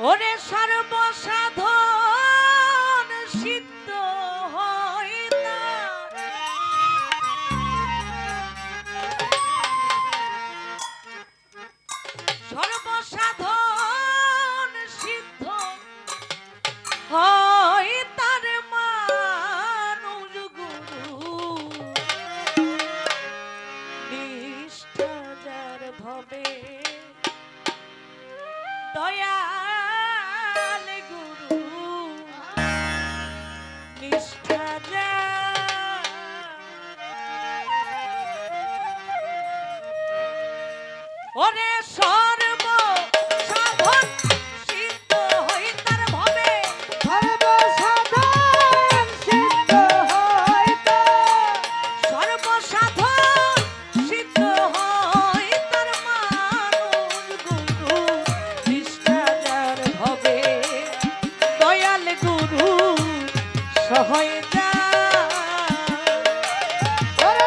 ওরে সর্বসাধ ওরে সর্ব সাধন সিদ্ধ হইতার ভবে। সর্ব সাধন সিদ্ধ হইতা সর্ব সাধন সিদ্ধ হইতার মানুষ গুরু নিষ্ঠার ভবে। দয়াল গুরু সহায় যা ওরে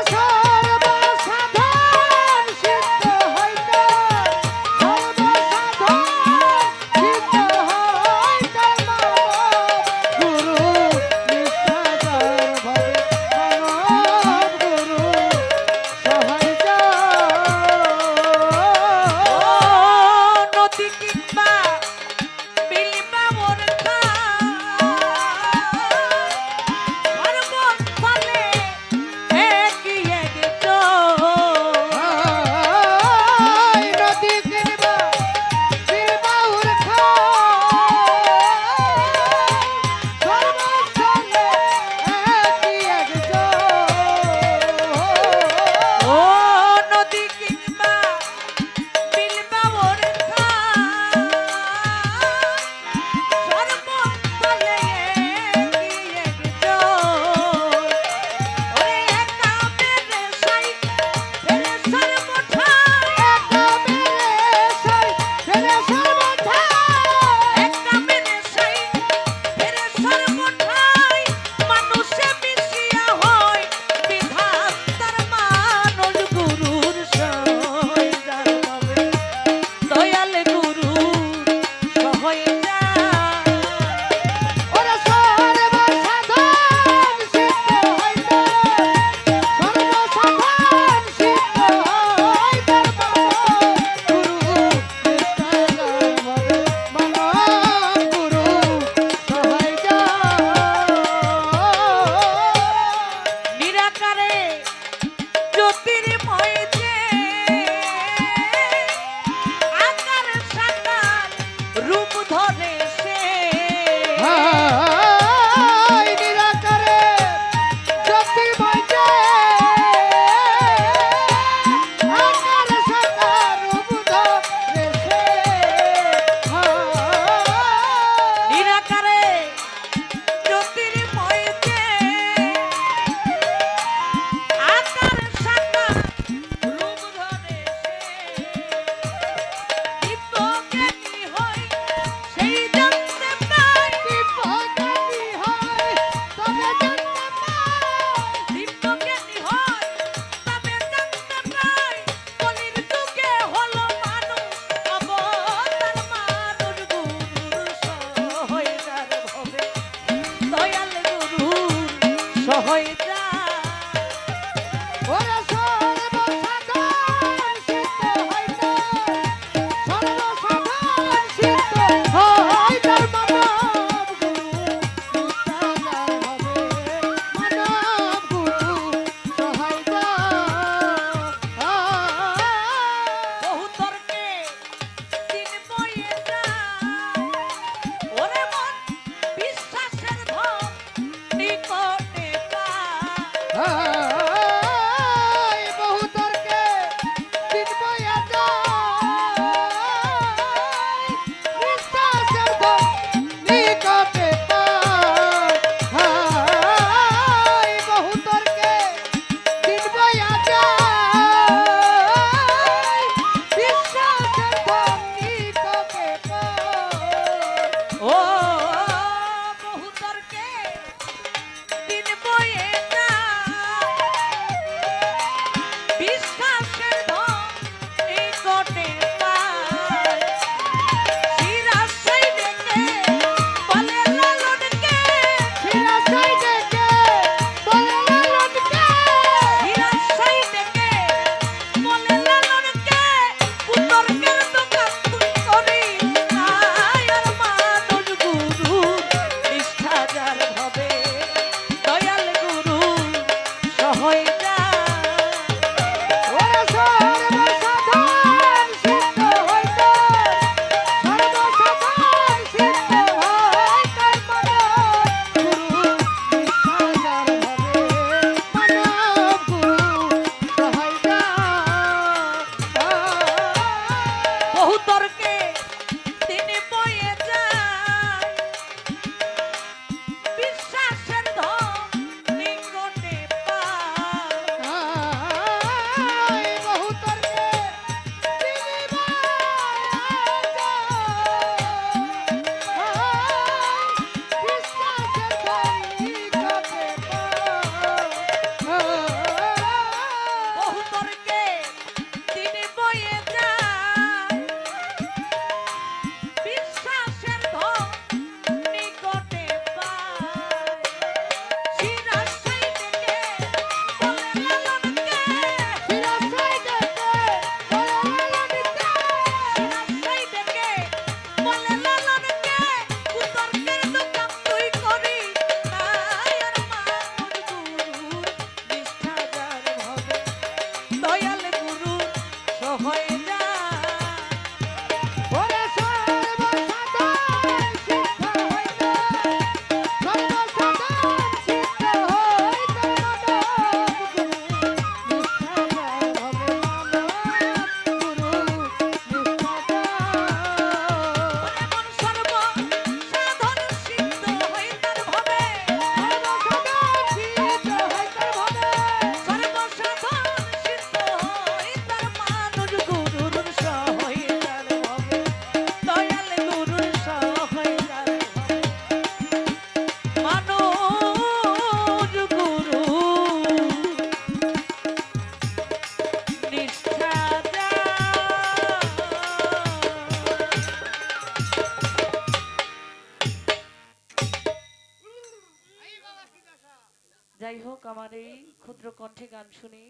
যাই হোক আমার এই ক্ষুদ্র কণ্ঠে গান শুনি।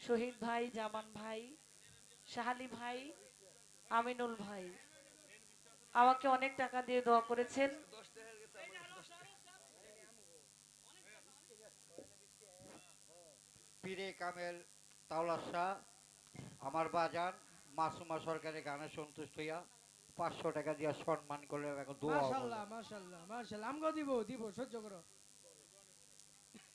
শহীদ ভাই জামান ভাই শাহালি ভাই আমিনুল ভাই আমাকে অনেক টাকা দিয়ে দোয়া করেছেন। পীরে কামেল তাওলা শাহ আমার বাজান মাসুমা সরকারের গানে সন্তুষ্ট হইয়া পাঁচশো টাকা দিয়া সম্মান করলে এখন দোয়া মাশাল্লাহ মাশাল্লাহ মাশাল্লাহ আমগো দিব দিব সহ্য করো।